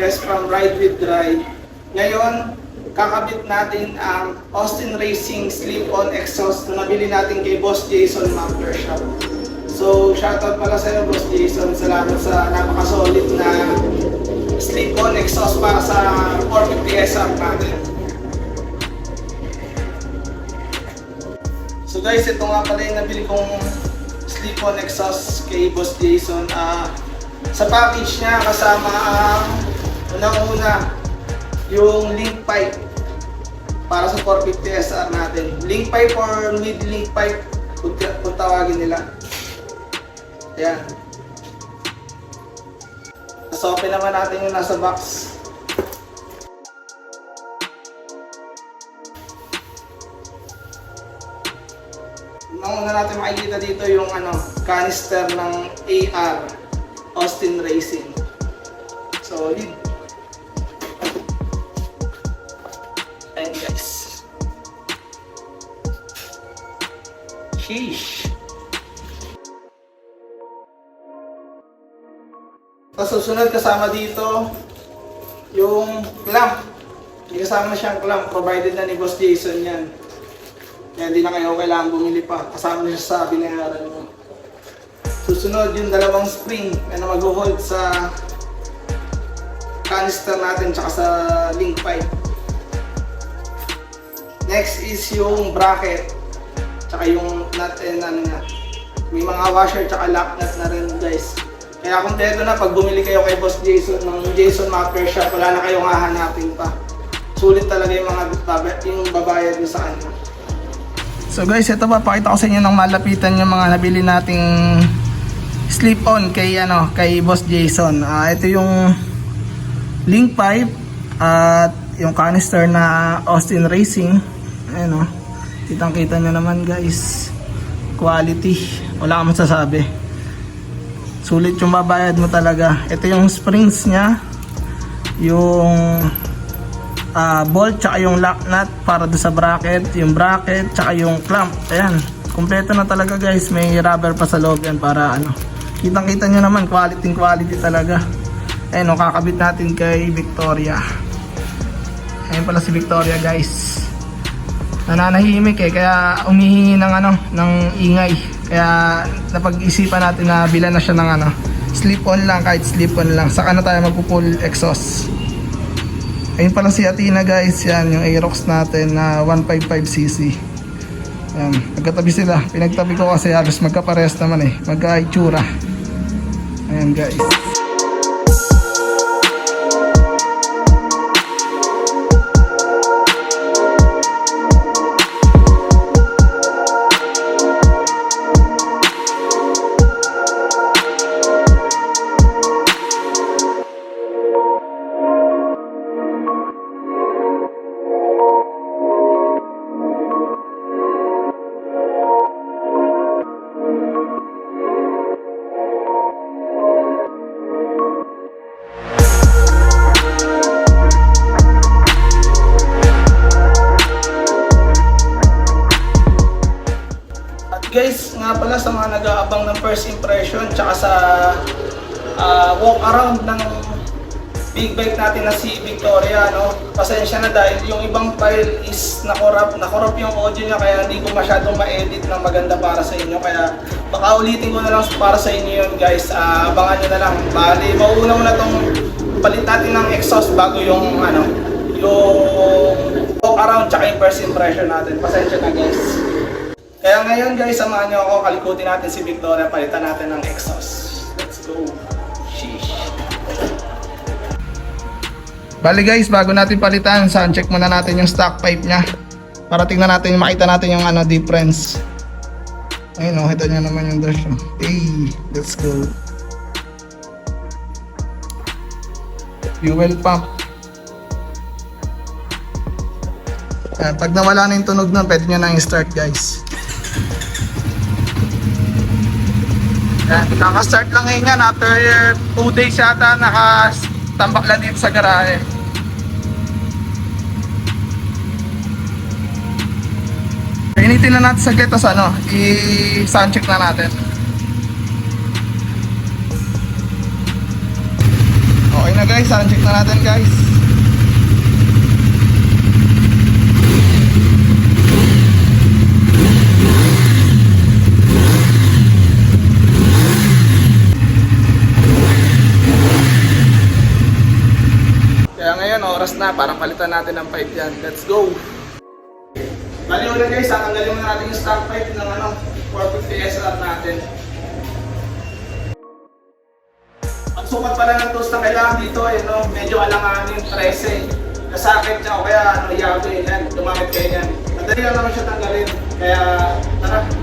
Cortez from Ride with Drive. Ngayon, kakabit natin ang Austin Racing Slip-On Exhaust na nabili natin kay Boss Jason Muffler Shop. So, shoutout pala sa iyo Boss Jason. Salamat sa napaka-solid na slip-on exhaust para sa 450 SR natin. So guys, ito nga pala yung nabili kong slip-on exhaust kay Boss Jason. Ah, sa package niya kasama ang unang-una yung link pipe para sa 450 SR natin. Link pipe or mid-link pipe kung, tawagin nila. Ayan. So, open naman natin yung nasa box. Nung una natin makikita dito yung ano, canister ng AR Austin Racing. Solid. Ayan Tapos susunod kasama dito yung clamp. May kasama siyang clamp provided na ni Boss Jason yan. Kaya hindi na kayo kailangan bumili pa. Kasama na siya sa binayaran mo. Susunod yung dalawang spring na mag-hold sa canister natin tsaka sa link pipe. Next is yung bracket tsaka yung nut and ano niya. May mga washer tsaka lock nut na rin guys. Kaya kumpleto na pag bumili kayo kay Boss Jason ng Jason Mapper Shop, wala na kayong hahanapin pa. Sulit talaga yung mga yung babayad nyo sa kanya. So guys, ito pa pakita ko sa inyo ng malapitan yung mga nabili nating slip on kay ano, kay Boss Jason. Ah, ito yung link pipe at yung canister na Austin Racing. Ayan oh. Kitang-kita nyo naman guys. Quality. Wala akong masasabi. Sulit yung babayad mo talaga. Ito yung springs niya. Yung ah, bolt tsaka yung lock nut para do sa bracket, yung bracket tsaka yung clamp. Ayan. Kumpleto na talaga guys. May rubber pa sa loob yan para ano. Kitang-kita nyo naman quality quality talaga. Ayan o, kakabit natin kay Victoria. Ayan pala si Victoria guys. Nananahimik eh, kaya umihingi ng ano, ng ingay. Kaya napag-isipan natin na bilan na siya ng ano, slip on lang, kahit slip on lang. Saka na tayo magpo-pull exhaust. Ayun pala si Athena guys, yan yung Aerox natin na 155cc. Yan, magkatabi sila. Pinagtabi ko kasi halos magkapares naman eh, magka-itsura. Ayan guys. Guys, nga pala sa mga nag-aabang ng first impression tsaka sa ah, walk around ng big bike natin na si Victoria, no? Pasensya na dahil yung ibang file is nakorap, nakorap yung audio niya kaya hindi ko masyadong ma-edit ng maganda para sa inyo. Kaya baka ulitin ko na lang para sa inyo yun guys. Ah, abangan nyo na lang. Bali, mauuna ko na tong palit natin ng exhaust bago yung ano, yung walk around tsaka yung first impression natin. Pasensya na guys. Kaya ngayon guys, samahan niyo ako, kalikutin natin si Victoria, palitan natin ng exhaust. Let's go. Sheesh. Bali guys, bago natin palitan, sound check muna natin yung stock pipe niya. Para tingnan natin, makita natin yung ano, difference. Ayun o, kita niyo naman yung dash. oh. Hey, let's go. Fuel pump. Ayan, pag nawala na yung tunog nun, pwede nyo na i-start guys. Yan, kaka-start lang ngayon yan after 2 days yata nakatambak lang dito sa garahe. Initin na natin saglit tas ano, i-sound check na natin. na guys, sound check na natin guys. Oras na para palitan natin ng pipe yan. Let's go! Bali ulit guys, tatanggalin muna natin yung stock pipe ng ano, 450 SLR natin. Ang sukat pala ng tools na kailangan dito ay no, medyo alanganin, 13. Nasakit siya o kaya ano, yabe, yan, dumamit kayo yan. Madali lang naman siya tanggalin. Kaya, tara.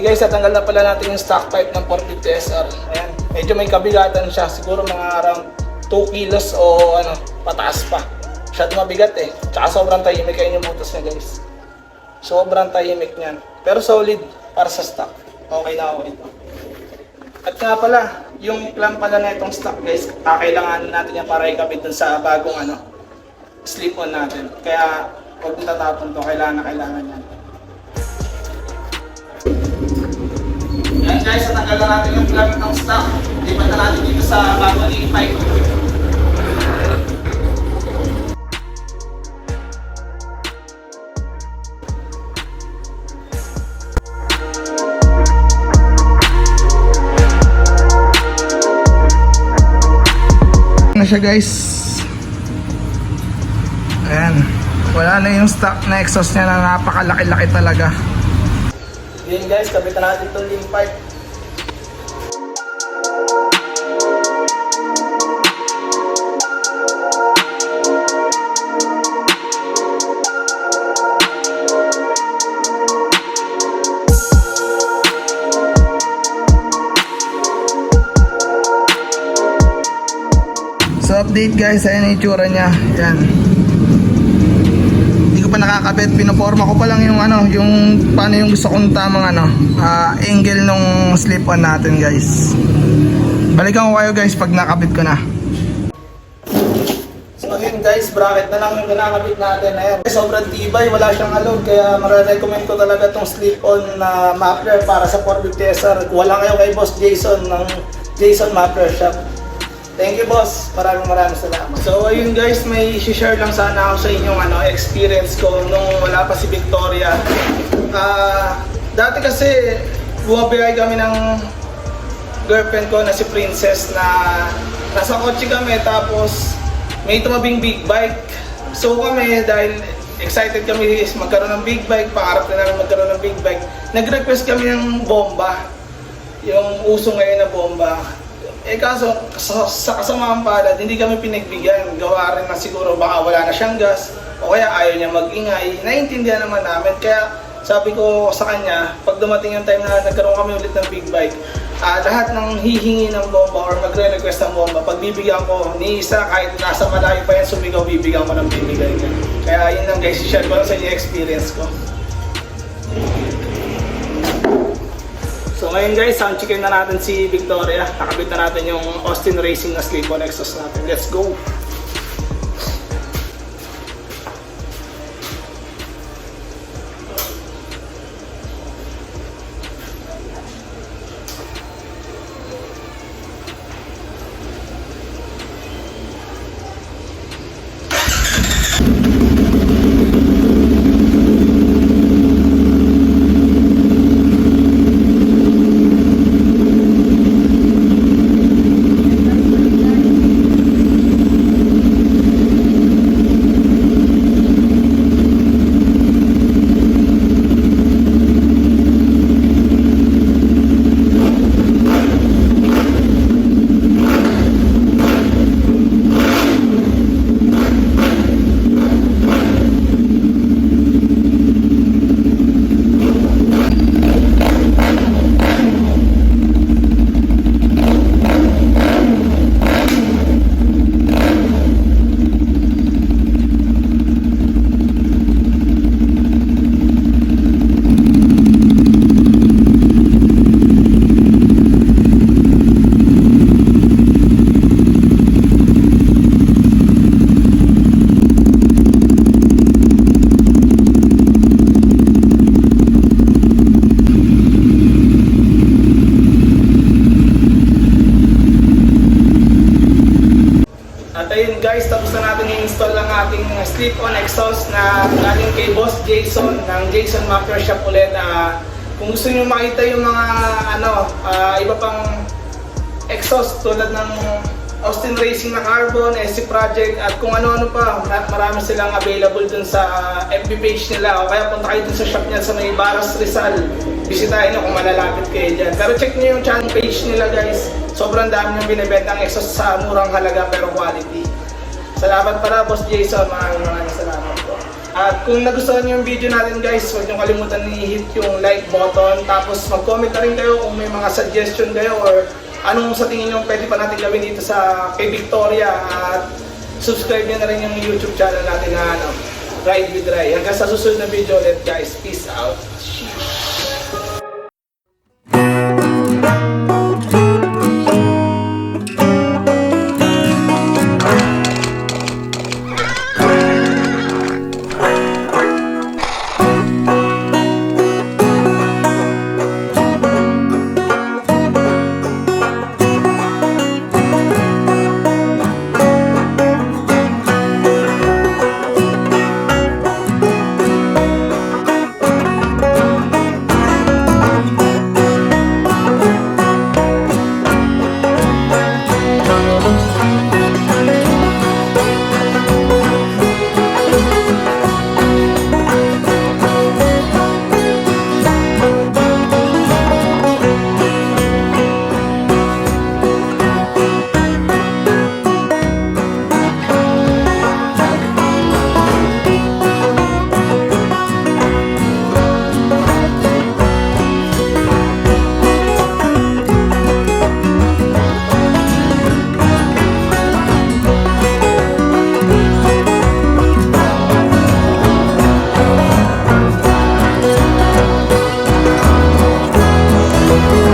Bali guys, natanggal na pala natin yung stock pipe ng 450 SR. Ayan, medyo may kabigatan siya. Siguro mga around 2 kilos o ano, pataas pa. Masyado mabigat eh. Tsaka sobrang tahimik kayo yung butas niya guys. Sobrang tahimik niyan. Pero solid para sa stock. Okay na okay ito. At nga pala, yung clamp pala na itong stock guys, kakailanganin natin yan para ikabit dun sa bagong ano, slip-on natin. Kaya huwag tatapon to, kailangan na kailangan yan. Yan guys, natanggal na natin yung clamp ng stock. Lipat na natin dito sa bagong E5. na siya guys ayan wala na yung stock na exhaust niya na napakalaki-laki talaga yun guys kapitan natin itong link pipe So update guys, ayan ang itsura niya. Yan. Pa nakakabit, pinoforma ko pa lang yung ano, yung paano yung gusto kong tamang ano, ah, angle nung slip-on natin guys. Balikan ko kayo guys pag nakabit ko na. So yun guys, bracket na lang yung kinakabit natin. Ayan. Sobrang tibay, wala siyang alog. Kaya mara-recommend ko talaga tong slip-on na muffler para sa 450 SR. Wala kayo kay Boss Jason ng Jason Muffler Shop. Thank you boss. Maraming maraming salamat. So ayun guys, may share lang sana ako sa inyong ano, experience ko nung wala pa si Victoria. Ah, dati kasi bumabiyay kami ng girlfriend ko na si Princess na nasa kotse kami tapos may tumabing big bike. So kami dahil excited kami is magkaroon ng big bike, pangarap na namin magkaroon ng big bike. Nag-request kami ng bomba. Yung uso ngayon na bomba. Eh kaso, sa, sa kasamaang palad, hindi kami pinagbigyan. Gawa rin na siguro baka wala na siyang gas o kaya ayaw niya mag-ingay. Naiintindihan naman namin. Kaya sabi ko sa kanya, pag dumating yung time na nagkaroon kami ulit ng big bike, ah, lahat ng hihingi ng bomba or magre-request ng bomba, pagbibigyan ko ni isa kahit nasa malayo pa yan sumigaw, bibigyan ko ng bibigay niya. Kaya yun lang guys, share ko lang sa inyo experience ko. So ngayon guys, sound checkin na natin si Victoria. Nakabit na natin yung Austin Racing na slip-on exhaust natin. Let's go! Jason ng Jason Muffler Shop ulit. Ah, kung gusto niyo makita yung mga ano, ah, iba pang exhaust tulad ng Austin Racing na Carbon, SC Project at kung ano-ano pa, Mar- marami silang available dun sa FB page nila o kaya punta kayo dun sa shop niya sa may Baras Rizal. Bisitahin nyo kung malalapit kayo dyan. Pero check nyo yung channel page nila guys. Sobrang dami yung binibenta ang exhaust sa murang halaga pero quality. Salamat para Boss Jason, maraming maraming salamat. At kung nagustuhan niyo yung video natin guys, huwag niyo kalimutan i-hit yung like button. Tapos mag-comment na rin kayo kung may mga suggestion kayo or anong sa tingin niyo pwede pa natin gawin dito sa kay Victoria. At subscribe niyo na rin yung YouTube channel natin na ano, Ride with Rai. Hanggang sa susunod na video ulit guys. Peace out.